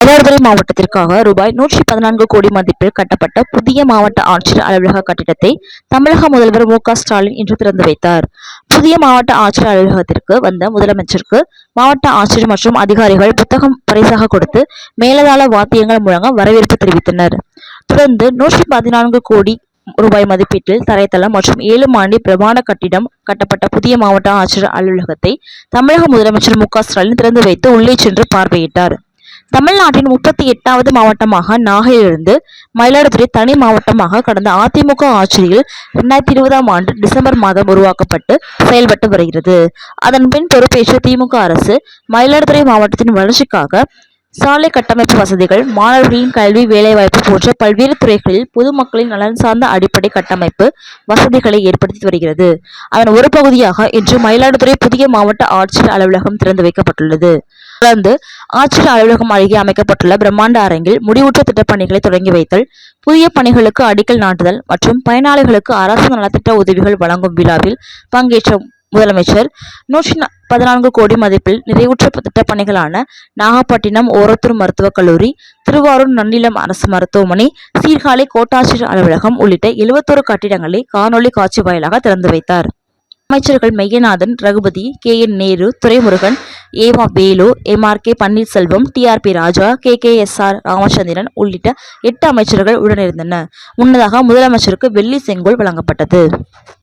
மயிலாடுதுறை மாவட்டத்திற்காக ரூபாய் நூற்றி பதினான்கு கோடி மதிப்பில் கட்டப்பட்ட புதிய மாவட்ட ஆட்சியர் அலுவலக கட்டிடத்தை தமிழக முதல்வர் மு ஸ்டாலின் இன்று திறந்து வைத்தார். புதிய மாவட்ட ஆட்சியர் அலுவலகத்திற்கு வந்த முதலமைச்சருக்கு மாவட்ட ஆட்சியர் மற்றும் அதிகாரிகள் புத்தகம் பரிசாக கொடுத்து மேலதாள வாத்தியங்கள் முழங்க வரவேற்பு தெரிவித்தனர். தொடர்ந்து நூற்றி பதினான்கு கோடி ரூபாய் மதிப்பீட்டில் தரைத்தளம் மற்றும் ஏழு மாண்டி பிரமாண கட்டிடம் கட்டப்பட்ட புதிய மாவட்ட ஆட்சியர் அலுவலகத்தை தமிழக முதலமைச்சர் மு ஸ்டாலின் திறந்து வைத்து உள்ளே சென்று பார்வையிட்டார். தமிழ்நாட்டின் முப்பத்தி எட்டாவது மாவட்டமாக நாகையிலிருந்து மயிலாடுதுறை தனி மாவட்டமாக கடந்த அதிமுக ஆட்சியில் இரண்டாயிரத்தி இருபதாம் ஆண்டு டிசம்பர் மாதம் உருவாக்கப்பட்டு செயல்பட்டு வருகிறது. அதன் பின் பொறுப்பேற்ற திமுக அரசு மயிலாடுதுறை மாவட்டத்தின் வளர்ச்சிக்காக சாலை கட்டமைப்பு வசதிகள் மாணவர்களின் கல்வி வேலைவாய்ப்பு போன்ற பல்வேறு துறைகளில் பொதுமக்களின் நலன் சார்ந்த அடிப்படை கட்டமைப்பு வசதிகளை ஏற்படுத்தி வருகிறது. அதன் ஒரு பகுதியாக இன்று மயிலாடுதுறை புதிய மாவட்ட ஆட்சியர் அலுவலகம் திறந்து வைக்கப்பட்டுள்ளது. தொடர்ந்து ஆட்சியர் அலுவலகம் அருகே அமைக்கப்பட்டுள்ள பிரம்மாண்ட அரங்கில் முடிவுற்ற திட்டப்பணிகளை தொடங்கி வைத்தல் புதிய பணிகளுக்கு அடிக்கல் நாட்டுதல் மற்றும் பயனாளிகளுக்கு அரசு நலத்திட்ட உதவிகள் வழங்கும் விழாவில் பங்கேற்ற முதலமைச்சர். நூற்றி பதினான்கு கோடி மதிப்பில் நிறைவுற்ற திட்டப்பணிகளான நாகப்பட்டினம் ஓரத்தூர் மருத்துவக் கல்லூரி திருவாரூர் நன்னிலம் அரசு மருத்துவமனை சீர்காழி கோட்டாட்சியர் அலுவலகம் உள்ளிட்ட எழுபத்தோரு கட்டிடங்களை காணொலி காட்சி வாயிலாக திறந்து வைத்தார். அமைச்சர்கள் மெய்யநாதன் ரகுபதி கே. என். நேரு துரைமுருகன் ஏமா Velu M. R. K. Panneerselvam T. R. B. Raja K. K. S. R. Ramachandran உள்ளிட்ட எட்டு அமைச்சர்கள் உடனிருந்தனர். முன்னதாக முதலமைச்சருக்கு வெள்ளி செங்கோல் வழங்கப்பட்டது.